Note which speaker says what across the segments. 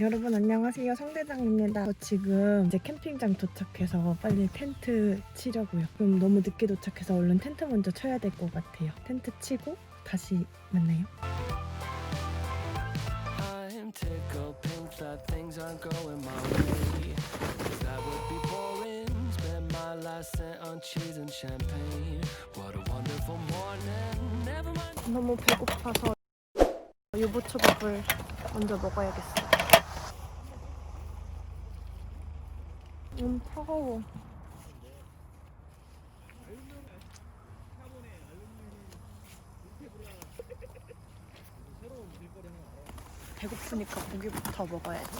Speaker 1: 여러분 안녕하세요 성대장입니다 저 지금 이제 캠핑장 도착해서 빨리 텐트 치려고요 그럼 너무 늦게 도착해서 얼른 텐트 먼저 쳐야 될 것 같아요 텐트 치고 다시 만나요
Speaker 2: I'm tickled pink that things aren't going my way. 'Cause that would be boring. Spend my last cent on cheese and champagne. What a wonderful morning. Never mind.
Speaker 1: 너무 배고파서 유부초밥을 먼저 먹어야겠어 요음 차가워 배고프니까 고기부터 먹어야지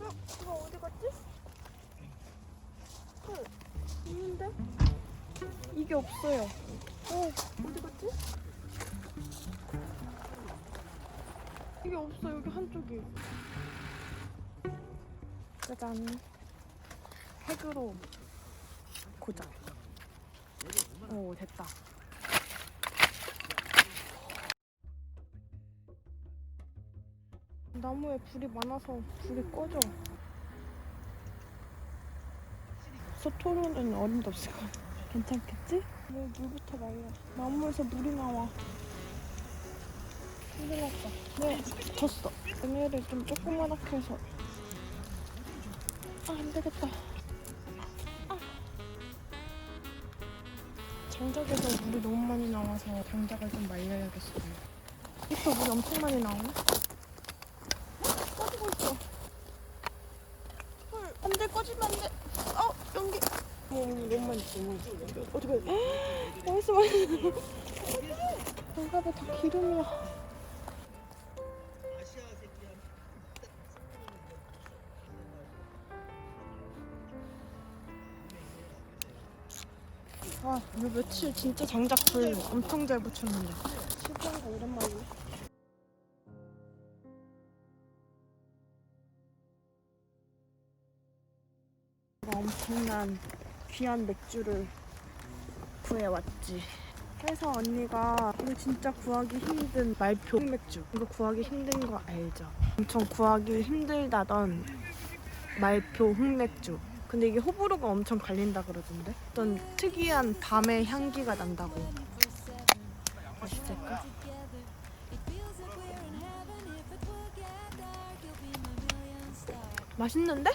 Speaker 1: 어? 이거 어디 갔지? 헐, 있는데? 이게 없어요. 어, 어디 갔지? 이게 없어, 여기 한쪽이. 짜잔. 핵으로 고정. 오, 됐다. 나무에 불이 많아서 불이 꺼져. 서토로는 어림도 없을 것 같아. 괜찮겠지? 뭐 물부터 말려. 나무에서 물이 나와. 났다. 네, 붙었어. 얘네를 좀 조그맣게 해서. 아, 안 되겠다. 아. 장작에서 물이 너무 많이 나와서 장작을 좀 말려야겠어요. 이또 물이 엄청 많이 나오네? 꺼지고 있어. 헐, 안 돼, 꺼지면 안 돼. 어, 연기. 많이 있어. 어떻게 맛있어 맛있어 장갑에 다 기름이야 아, 요 며칠 진짜 장작 불 엄청 잘 붙였는데 실패한 거 오랜만이네 엄청난 귀한 맥주를 구해왔지. 그래서 언니가 이거 진짜 구하기 힘든 말표 맥주 이거 구하기 힘든 거 알죠? 엄청 구하기 힘들다던 말표 흑맥주. 근데 이게 호불호가 엄청 갈린다 그러던데? 어떤 특이한 밤의 향기가 난다고. 맛있을까? 맛있는데?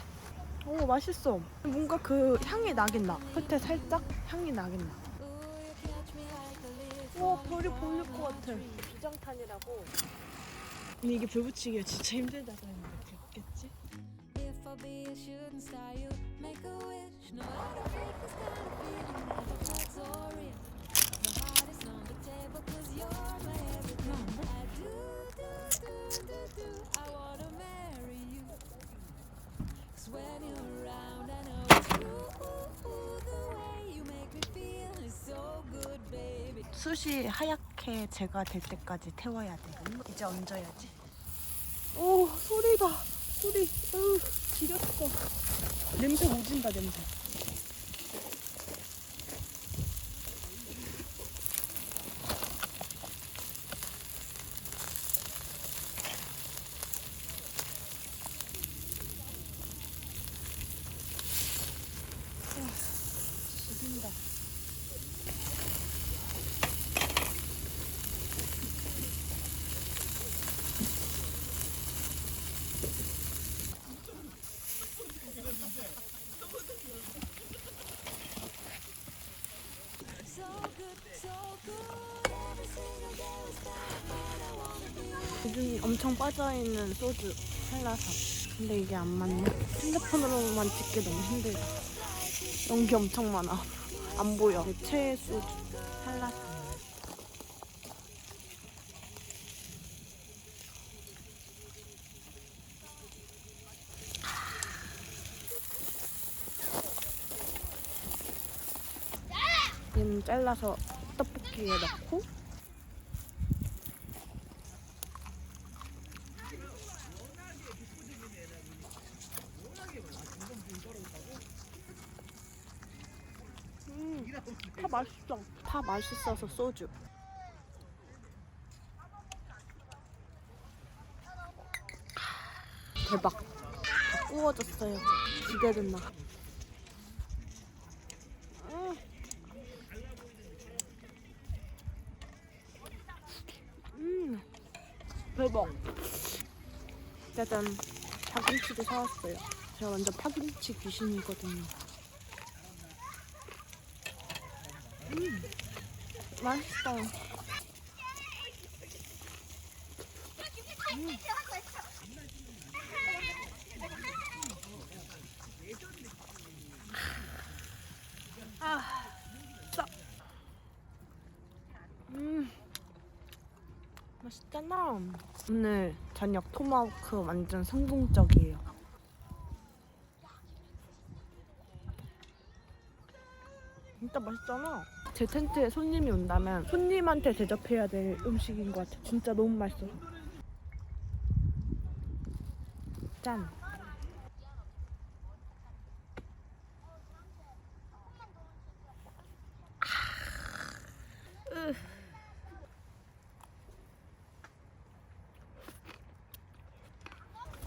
Speaker 1: 오 맛있어. 뭔가 그 향이 나긴 나. 끝에 살짝 향이 나긴 나. 와 별이 보일 것 같아. 비장탄이라고. 근데 이게 불 붙이기가 진짜 힘들다고 했는데 됐겠지?
Speaker 3: If I be a shooting star, you make a wish. No other fake this kind of feeling never felt so real. My heart is on the table 'cause you're my everything. I do, do, do, do, do. I wanna marry you. 'Cause when you're around, I know it's true. The way you make me feel is so good, baby.
Speaker 1: 숯이 하얗게 제가 될 때까지 태워야 돼. 이제 얹어야지. 오 소리다. 소리. 으 지렸어. 냄새 오진다 냄새. 엄청 빠져있는 소주 한라산 근데 이게 안 맞네. 핸드폰으로만 찍기 너무 힘들다. 연기 엄청 많아. 안 보여. 내 최애 소주 한라산 얘는 잘라서 떡볶이에 넣고 다 맛있어. 다 맛있어서 소주. 대박. 다 구워졌어요. 기대된다. 음. 음. 대박. 짜잔. 파김치도 사왔어요. 제가 완전 파김치 귀신이거든요. 음. 맛있어. 아, 싸. 음, 맛있잖아. 오늘 저녁 토마호크 완전 성공적이에요. 진짜 맛있잖아. 제 텐트에 손님이 온다면 손님한테 대접해야 될 음식인 것 같아. 진짜 너무 맛있어. 짠.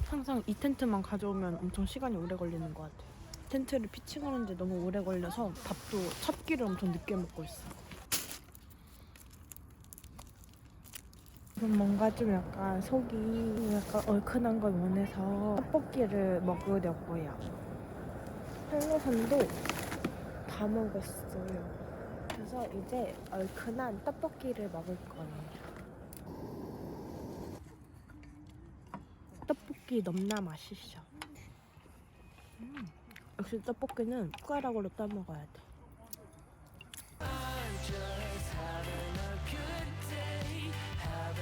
Speaker 1: 항상 이 텐트만 가져오면 엄청 시간이 오래 걸리는 것 같아. 텐트를 피칭하는데 너무 오래 걸려서 밥도 첫 끼를 엄청 늦게 먹고 있어. 그럼 뭔가 좀 약간 속이 약간 얼큰한 걸 원해서 떡볶이를 먹으려고요. 한라산도 다 먹었어요. 그래서 이제 얼큰한 떡볶이를 먹을 거예요. 떡볶이 넘나 맛있어. 음, 역시 떡볶이는 숟가락으로 떠 먹어야 돼.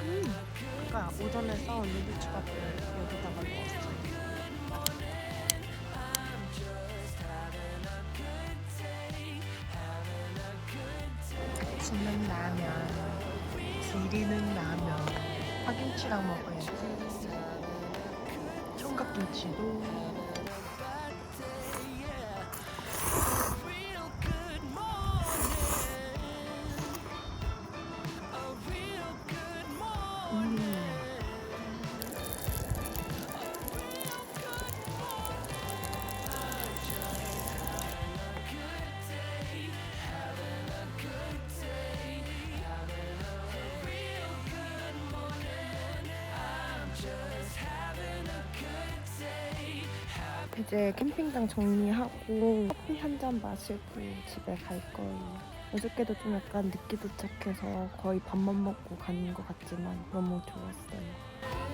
Speaker 1: 음, 아까 오전에 싸온 누들초밥을 여기다가 넣었어.
Speaker 4: 맛있는 라면, 지리는 라면, 파김치랑 먹어야지. 총각김치도.
Speaker 1: 이제 캠핑장 정리하고 커피 한 잔 마시고 집에 갈 거예요. 어저께도 좀 약간 늦게 도착해서 거의 밥만 먹고 가는 것 같지만 너무 좋았어요.